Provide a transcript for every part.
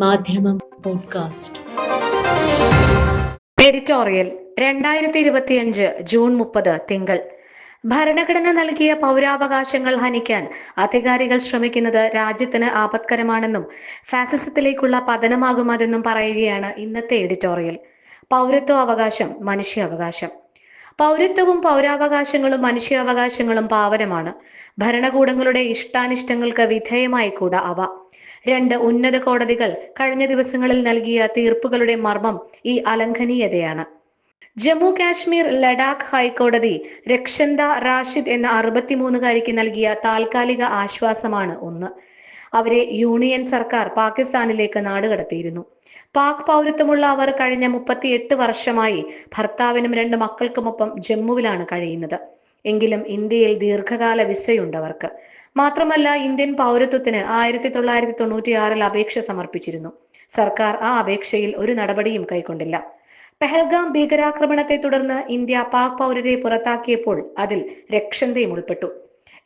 മാധ്യമം podcast. Editorial രണ്ടായിരത്തി ഇരുപത്തിയഞ്ച് ജൂൺ മുപ്പത് തിങ്കൾ. ഭരണഘടന നൽകിയ പൗരാവകാശങ്ങൾ ഹനിക്കാൻ അധികാരികൾ ശ്രമിക്കുന്നത് രാജ്യത്തിന് ആപത്കരമാണെന്നും ഫാസിസത്തിലേക്കുള്ള പതനമാകുമതെന്നും പറയുകയാണ് ഇന്നത്തെ എഡിറ്റോറിയൽ. പൗരത്വ അവകാശം മനുഷ്യാവകാശം. പൗരത്വവും പൗരാവകാശങ്ങളും മനുഷ്യാവകാശങ്ങളും പാവനമാണ്. ഭരണകൂടങ്ങളുടെ ഇഷ്ടാനിഷ്ടങ്ങൾക്ക് വിധേയമായി കൂടാ അവ. രണ്ട് ഉന്നത കോടതികൾ കഴിഞ്ഞ ദിവസങ്ങളിൽ നൽകിയ തീർപ്പുകളുടെ മർമ്മം ഈ അലംഘനീയതയാണ്. ജമ്മു കാശ്മീർ ലഡാക്ക് ഹൈക്കോടതി രക്ഷന്ത റാഷിദ് എന്ന അറുപത്തിമൂന്നുകാരിക്ക് നൽകിയ താൽക്കാലിക ആശ്വാസമാണ് ഒന്ന്. അവരെ യൂണിയൻ സർക്കാർ പാകിസ്ഥാനിലേക്ക് നാടുകടത്തിയിരുന്നു. പാക് പൗരത്വമുള്ള അവർ കഴിഞ്ഞ മുപ്പത്തിയെട്ട് വർഷമായി ഭർത്താവിനും രണ്ട് മക്കൾക്കുമൊപ്പം ജമ്മുവിലാണ് കഴിയുന്നത്. എങ്കിലും ഇന്ത്യയിൽ ദീർഘകാല വിസയുണ്ട് അവർക്ക്. മാത്രമല്ല ഇന്ത്യൻ പൗരത്വത്തിന് ആയിരത്തി തൊള്ളായിരത്തി തൊണ്ണൂറ്റിയാറിൽ അപേക്ഷ സമർപ്പിച്ചിരുന്നു. സർക്കാർ ആ അപേക്ഷയിൽ ഒരു നടപടിയും കൈക്കൊണ്ടില്ല. പെഹൽഗാം ഭീകരാക്രമണത്തെ തുടർന്ന് ഇന്ത്യ പാക് പൗരരെ പുറത്താക്കിയപ്പോൾ അതിൽ രക്ഷന്തയും ഉൾപ്പെട്ടു.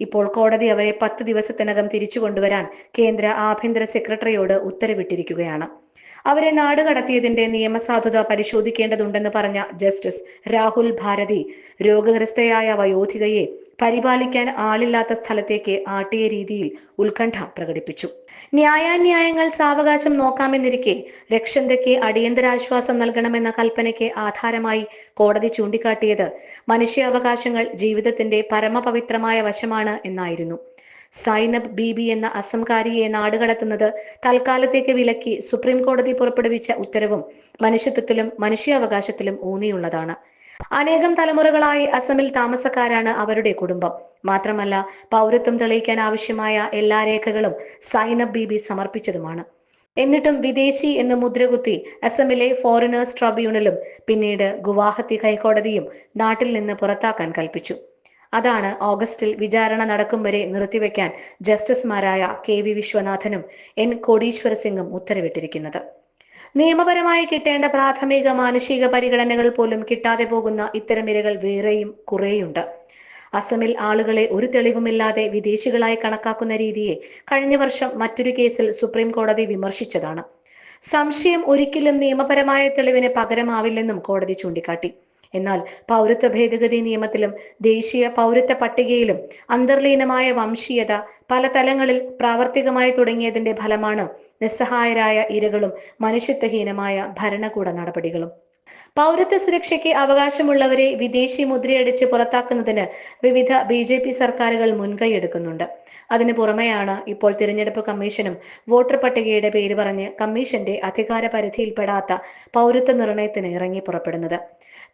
ഇപ്പോൾ കോടതി അവരെ പത്ത് ദിവസത്തിനകം തിരിച്ചു കൊണ്ടുവരാൻ കേന്ദ്ര ആഭ്യന്തര സെക്രട്ടറിയോട് ഉത്തരവിട്ടിരിക്കുകയാണ്. അവരെ നാട് കടത്തിയതിന്റെ നിയമസാധുത പരിശോധിക്കേണ്ടതുണ്ടെന്ന് പറഞ്ഞ ജസ്റ്റിസ് രാഹുൽ ഭാരതി രോഗഗ്രസ്തയായ വയോധികയെ പരിപാലിക്കാൻ ആളില്ലാത്ത സ്ഥലത്തേക്ക് ആട്ടിയ രീതിയിൽ ഉത്കണ്ഠ പ്രകടിപ്പിച്ചു. ന്യായാന്യായങ്ങൾ സാവകാശം നോക്കാമെന്നിരിക്കെ രക്ഷന്തയ്ക്ക് അടിയന്തരാശ്വാസം നൽകണമെന്ന കൽപ്പനയ്ക്ക് ആധാരമായി കോടതി ചൂണ്ടിക്കാട്ടിയത് മനുഷ്യാവകാശങ്ങൾ ജീവിതത്തിന്റെ പരമപവിത്രമായ വശമാണ് എന്നായിരുന്നു. സൈനബ് ബീബി എന്ന അസംകാരിയെ നാടുകടത്തുന്നത് തൽക്കാലത്തേക്ക് വിലക്കി സുപ്രീം കോടതി പുറപ്പെടുവിച്ച ഉത്തരവും മനുഷ്യത്വത്തിലും മനുഷ്യാവകാശത്തിലും ഊന്നിയുള്ളതാണ്. അനേകം തലമുറകളായി അസമിൽ താമസക്കാരാണ് അവരുടെ കുടുംബം. മാത്രമല്ല പൗരത്വം തെളിയിക്കാൻ ആവശ്യമായ എല്ലാ രേഖകളും സൈനബ് ബീബി സമർപ്പിച്ചതുമാണ്. എന്നിട്ടും വിദേശി എന്ന് മുദ്രകുത്തി അസമിലെ ഫോറിനേഴ്സ് ട്രിബ്യൂണലും പിന്നീട് ഗുവാഹത്തി ഹൈക്കോടതിയും നാട്ടിൽ നിന്ന് പുറത്താക്കാൻ കൽപ്പിച്ചു. അതാണ് ഓഗസ്റ്റിൽ വിചാരണ നടക്കും വരെ നിർത്തിവെക്കാൻ ജസ്റ്റിസുമാരായ കെ വി വിശ്വനാഥനും എൻ കോടീശ്വര സിംഗും ഉത്തരവിട്ടിരിക്കുന്നത്. നിയമപരമായി കിട്ടേണ്ട പ്രാഥമിക മാനുഷിക പരിഗണനകൾ പോലും കിട്ടാതെ പോകുന്ന ഇത്തരം ഇരകൾ വേറെയും കുറേയുണ്ട്. അസമിൽ ആളുകളെ ഒരു തെളിവുമില്ലാതെ വിദേശികളായി കണക്കാക്കുന്ന രീതിയെ കഴിഞ്ഞ വർഷം മറ്റൊരു കേസിൽ സുപ്രീം കോടതി വിമർശിച്ചതാണ്. സംശയം ഒരിക്കലും നിയമപരമായ തെളിവിന് പകരമാവില്ലെന്നും കോടതി ചൂണ്ടിക്കാട്ടി. എന്നാൽ പൗരത്വ ഭേദഗതി നിയമത്തിലും ദേശീയ പൗരത്വ പട്ടികയിലും അന്തർലീനമായ വംശീയത പല തലങ്ങളിൽ പ്രാവർത്തികമായി തുടങ്ങിയതിന്റെ ഫലമാണ് നിസ്സഹായരായ ഇരകളും മനുഷ്യത്വഹീനമായ ഭരണകൂട നടപടികളും. പൗരത്വ സുരക്ഷയ്ക്ക് അവകാശമുള്ളവരെ വിദേശി മുദ്രയടിച്ച് പുറത്താക്കുന്നതിന് വിവിധ ബി ജെ പി സർക്കാരുകൾ മുൻകൈയെടുക്കുന്നുണ്ട് അതിനു പുറമെയാണ് ഇപ്പോൾ തിരഞ്ഞെടുപ്പ് കമ്മീഷനും വോട്ടർ പട്ടികയുടെ പേര് പറഞ്ഞ് കമ്മീഷന്റെ അധികാര പരിധിയിൽപ്പെടാത്ത പൗരത്വ നിർണയത്തിന് ഇറങ്ങി പുറപ്പെടുന്നത്.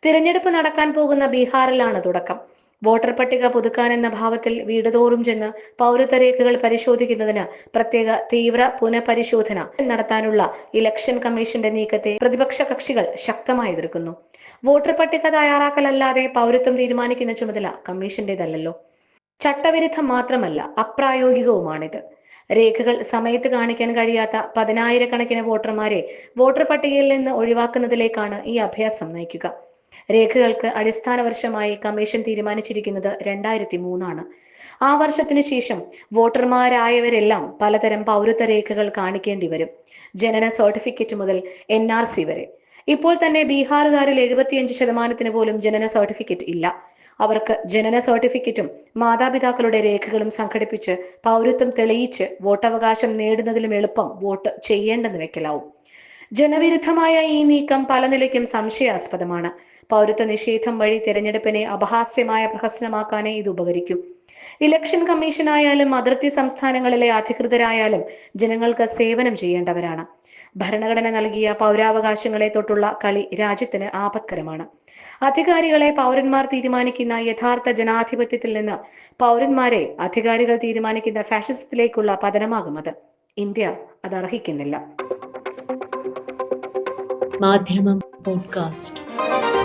തിരഞ്ഞെടുപ്പ് നടക്കാൻ പോകുന്ന ബീഹാറിലാണ് തുടക്കം. വോട്ടർ പട്ടിക പുതുക്കാൻ എന്ന ഭാവത്തിൽ വീടുതോറും ചെന്ന് പൗരത്വ രേഖകൾ പരിശോധിക്കുന്നതിന് പ്രത്യേക തീവ്ര പുനഃപരിശോധന നടത്താനുള്ള ഇലക്ഷൻ കമ്മീഷന്റെ നീക്കത്തെ പ്രതിപക്ഷ കക്ഷികൾ ശക്തമായി എതിർക്കുന്നു. വോട്ടർ പട്ടിക തയ്യാറാക്കലല്ലാതെ പൗരത്വം തീരുമാനിക്കുന്ന ചുമതല കമ്മീഷന്റേതല്ലോ ചട്ടവിരുദ്ധം മാത്രമല്ല അപ്രായോഗികവുമാണിത്. രേഖകൾ സമയത്ത് കാണിക്കാൻ കഴിയാത്ത പതിനായിരക്കണക്കിന് വോട്ടർമാരെ വോട്ടർ പട്ടികയിൽ നിന്ന് ഒഴിവാക്കുന്നതിലേക്കാണ് ഈ അഭ്യാസം നയിക്കുക. രേഖകൾക്ക് അടിസ്ഥാന വർഷമായി കമ്മീഷൻ തീരുമാനിച്ചിരിക്കുന്നത് രണ്ടായിരത്തി മൂന്നാണ് ആ വർഷത്തിനു ശേഷം വോട്ടർമാരായവരെല്ലാം പലതരം പൗരത്വ രേഖകൾ കാണിക്കേണ്ടി വരും. ജനന സർട്ടിഫിക്കറ്റ് മുതൽ എൻ ആർ സി വരെ. ഇപ്പോൾ തന്നെ ബീഹാറുകാരിൽ എഴുപത്തിയഞ്ച് ശതമാനത്തിന് പോലും ജനന സർട്ടിഫിക്കറ്റ് ഇല്ല. അവർക്ക് ജനന സർട്ടിഫിക്കറ്റും മാതാപിതാക്കളുടെ രേഖകളും സംഘടിപ്പിച്ച് പൗരത്വം തെളിയിച്ച് വോട്ടവകാശം നേടുന്നതിലും എളുപ്പം വോട്ട് ചെയ്യേണ്ടെന്ന് വെക്കലാവും. ജനവിരുദ്ധമായ ഈ നീക്കം പല നിലയ്ക്കും സംശയാസ്പദമാണ്. പൗരത്വ നിഷേധം വഴി തെരഞ്ഞെടുപ്പിനെ അപഹാസ്യമായ പ്രഹസനമാക്കാനേ ഇത് ഉപകരിക്കും. ഇലക്ഷൻ കമ്മീഷനായാലും അതിർത്തി സംസ്ഥാനങ്ങളിലെ അധികൃതരായാലും ജനങ്ങൾക്ക് സേവനം ചെയ്യേണ്ടവരാണ്. ഭരണഘടന നൽകിയ പൗരാവകാശങ്ങളെ തൊട്ടുള്ള കളി രാജ്യത്തിന് ആപത്കരമാണ്. അധികാരികളെ പൗരന്മാർ തീരുമാനിക്കുന്ന യഥാർത്ഥ ജനാധിപത്യത്തിൽ നിന്ന് പൗരന്മാരെ അധികാരികൾ തീരുമാനിക്കുന്ന ഫാഷിസത്തിലേക്കുള്ള പതനമാകും അത് ഇന്ത്യ അത് അർഹിക്കുന്നില്ല. മാധ്യമം പോഡ്കാസ്റ്റ്.